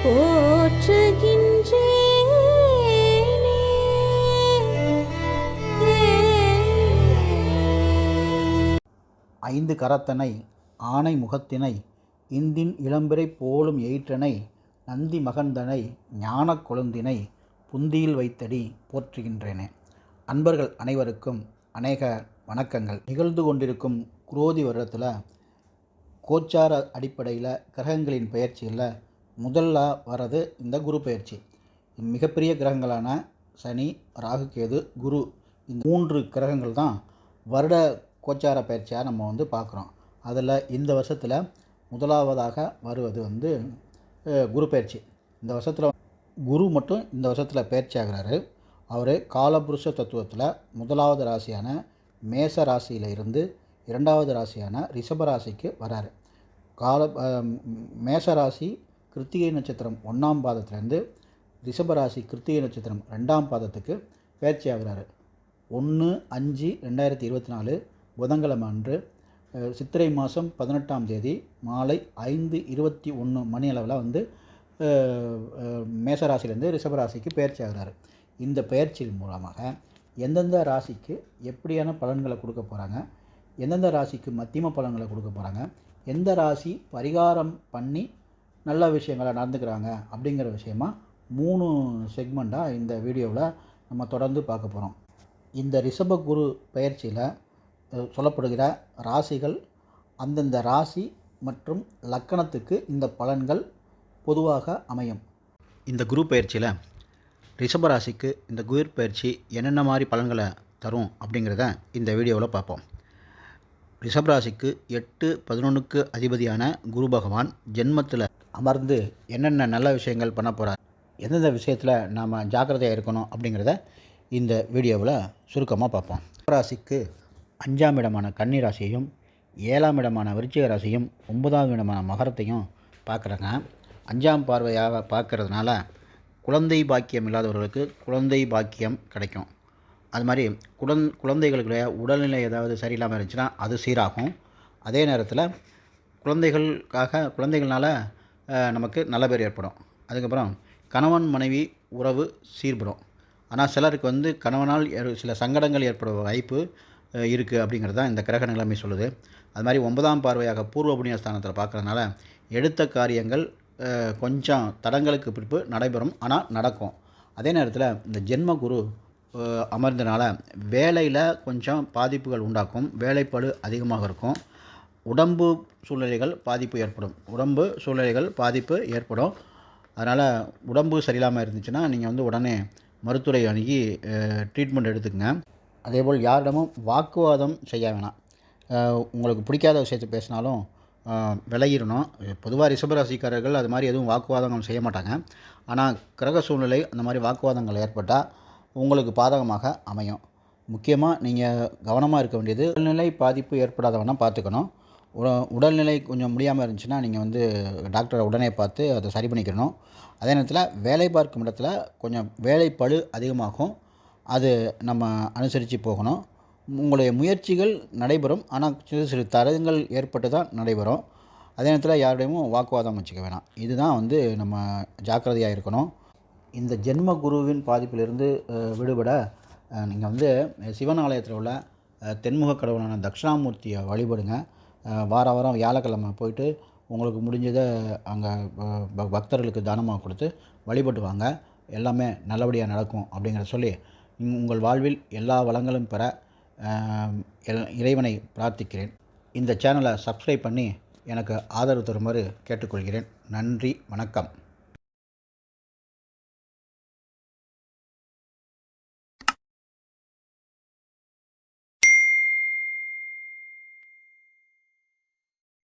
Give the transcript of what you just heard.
ஐந்து கரத்தனை ஆனை முகத்தினை இந்தின் இளம்பிறை போலும் எயிற்றனை நந்தி மகந்தனை ஞானக் கொழுந்தினை புந்தியில் வைத்தடி போற்றுகின்றேனே. அன்பர்கள் அனைவருக்கும் அநேக வணக்கங்கள். நிகழ்ந்து கொண்டிருக்கும் குரோதி வருடத்தில் கோச்சார அடிப்படையில் கிரகங்களின் பெயர்ச்சியில் முதல்ல வர்றது இந்த குரு பயிற்சி. மிகப்பெரிய கிரகங்களான சனி ராகு கேது குரு இந்த மூன்று கிரகங்கள் தான் வருட கோச்சார பயிற்சியாக நம்ம வந்து பார்க்குறோம். அதில் இந்த வருஷத்தில் முதலாவதாக வருவது வந்து குரு பயிற்சி. இந்த வருஷத்தில் குரு மட்டும் இந்த வருஷத்தில் பயிற்சி ஆகிறாரு. அவர் காலபுருஷ தத்துவத்தில் முதலாவது ராசியான மேச ராசியில் இருந்து இரண்டாவது ராசியான ரிஷப ராசிக்கு வராரு. கால மேச ராசி கிருத்திகை நட்சத்திரம் ஒன்றாம் பாதத்துலேருந்து ரிஷபராசி கிருத்திகை நட்சத்திரம் ரெண்டாம் பாதத்துக்கு பயிற்சி ஆகிறாரு. ஒன்று அஞ்சு ரெண்டாயிரத்தி இருபத்தி நாலு புதன்கிழமை அன்று சித்திரை மாதம் பதினெட்டாம் தேதி மாலை ஐந்து இருபத்தி ஒன்று மணி அளவில் வந்து மேசராசிலேருந்து ரிஷபராசிக்கு பயிற்சி ஆகிறாரு. இந்த பயிற்சியின் மூலமாக எந்தெந்த ராசிக்கு எப்படியான பலன்களை கொடுக்க போகிறாங்க எந்தெந்த ராசிக்கு மத்தியம பலன்களை கொடுக்க போகிறாங்க எந்த ராசி பரிகாரம் பண்ணி நல்ல விஷயங்களை நடந்துக்கிறாங்க அப்படிங்கிற விஷயமா மூணு செக்மெண்ட்டாக இந்த வீடியோவில் நம்ம தொடர்ந்து பார்க்க போகிறோம். இந்த ரிஷப குரு பயிற்சியில் சொல்லப்படுகிற ராசிகள் அந்தந்த ராசி மற்றும் லக்கணத்துக்கு இந்த பலன்கள் பொதுவாக அமையும். இந்த குரு பயிற்சியில் ரிஷப ராசிக்கு இந்த குரு பயிற்சி என்னென்ன மாதிரி பலன்களை தரும் அப்படிங்கிறத இந்த வீடியோவில் பார்ப்போம். ரிஷப ராசிக்கு எட்டு பதினொன்றுக்கு அதிபதியான குரு பகவான் ஜென்மத்தில் அமர்ந்து என்னென்ன நல்ல விஷயங்கள் பண்ண போகிறார் எந்தெந்த விஷயத்தில் நாம் ஜாக்கிரதையாக இருக்கணும் அப்படிங்கிறத இந்த வீடியோவில் சுருக்கமாக பார்ப்போம். ராசிக்கு அஞ்சாம் இடமான கன்னி ராசியையும் ஏழாம் இடமான விருச்சிக ராசியும் ஒன்பதாம் இடமான மகரத்தையும் பார்க்குறாங்க. அஞ்சாம் பார்வையாக பார்க்கறதுனால குழந்தை பாக்கியம் இல்லாதவர்களுக்கு குழந்தை பாக்கியம் கிடைக்கும். அது மாதிரி குழந் குழந்தைகளுடைய உடல்நிலை ஏதாவது சரியில்லாமல் இருந்துச்சுன்னா அது சீராகும். அதே நேரத்தில் குழந்தைகளுக்காக குழந்தைகள்னால நமக்கு நல்ல பேர் ஏற்படும். அதுக்கப்புறம் கணவன் மனைவி உறவு சீர்படும். ஆனால் சிலருக்கு வந்து கணவனால் சில சங்கடங்கள் ஏற்படும் வாய்ப்பு இருக்குது அப்படிங்கிறது தான் இந்த கிரக நிலைமை சொல்லுது. அது மாதிரி ஒன்பதாம் பார்வையாக பூர்வ புண்ணிய ஸ்தானத்தில் பார்க்குறதுனால எடுத்த காரியங்கள் கொஞ்சம் தடங்களுக்கு பிற்பு நடைபெறும். ஆனால் நடக்கும். அதே நேரத்தில் இந்த ஜென்ம குரு அமர்ந்தனால வேலையில் கொஞ்சம் பாதிப்புகள் உண்டாக்கும். வேலைப்பாடு அதிகமாக இருக்கும். உடம்பு சூழ்நிலைகள் பாதிப்பு ஏற்படும். உடம்பு சூழ்நிலைகள் பாதிப்பு ஏற்படும். அதனால் உடம்பு சரியில்லாமல் இருந்துச்சுன்னா நீங்கள் வந்து உடனே மருத்துவரை அணுகி ட்ரீட்மெண்ட் எடுத்துக்கங்க. அதேபோல் யாரிடமும் வாக்குவாதம் செய்ய வேணாம். உங்களுக்கு பிடிக்காத விஷயத்தை பேசினாலும் விலகிடணும். பொதுவாக ரிஷபராசிக்காரர்கள் அது மாதிரி எதுவும் வாக்குவாதங்கள் செய்ய மாட்டாங்க. ஆனால் கிரக சூழ்நிலை அந்த மாதிரி வாக்குவாதங்கள் ஏற்பட்டால் உங்களுக்கு பாதகமாக அமையும். முக்கியமாக நீங்கள் கவனமாக இருக்க வேண்டியது உடல்நிலை பாதிப்பு ஏற்படாதவனா பார்த்துக்கணும். உடல்நிலை கொஞ்சம் முடியாமல் இருந்துச்சுன்னா நீங்கள் வந்து டாக்டரை உடனே பார்த்து அதை சரி பண்ணிக்கணும் அதே நேரத்தில் வேலை பார்க்கும் இடத்துல கொஞ்சம் வேலைப்பளு அதிகமாகும். அது நம்ம அனுசரித்து போகணும். உங்களுடைய முயற்சிகள் நடைபெறும். ஆனால் சிறு சிறு தரங்கள் ஏற்பட்டு தான் நடைபெறும். அதே நேரத்தில் யாரோடையும் வாக்குவாதம் வச்சுக்க வேணாம். இதுதான் வந்து நம்ம ஜாக்கிரதையாக இருக்கணும். இந்த ஜென்ம குருவின் பாதிப்பிலிருந்து விடுபட நீங்கள் வந்து சிவன் ஆலயத்தில் உள்ள தென்முக கடவுளான தட்சிணாமூர்த்தியை வழிபடுங்க. வார வாரம் வியாழக்கிழமை போயிட்டு உங்களுக்கு முடிஞ்சதை அங்கே பக்தர்களுக்கு தானமாக கொடுத்து வழிபட்டு வாங்க. எல்லாமே நல்லபடியாக நடக்கும் அப்படிங்கிறத சொல்லி உங்கள் வாழ்வில் எல்லா வளங்களும் பெற எல்- இறைவனை பிரார்த்திக்கிறேன். இந்த சேனலை சப்ஸ்கிரைப் பண்ணி எனக்கு ஆதரவு தருமாறு கேட்டுக்கொள்கிறேன். நன்றி வணக்கம்.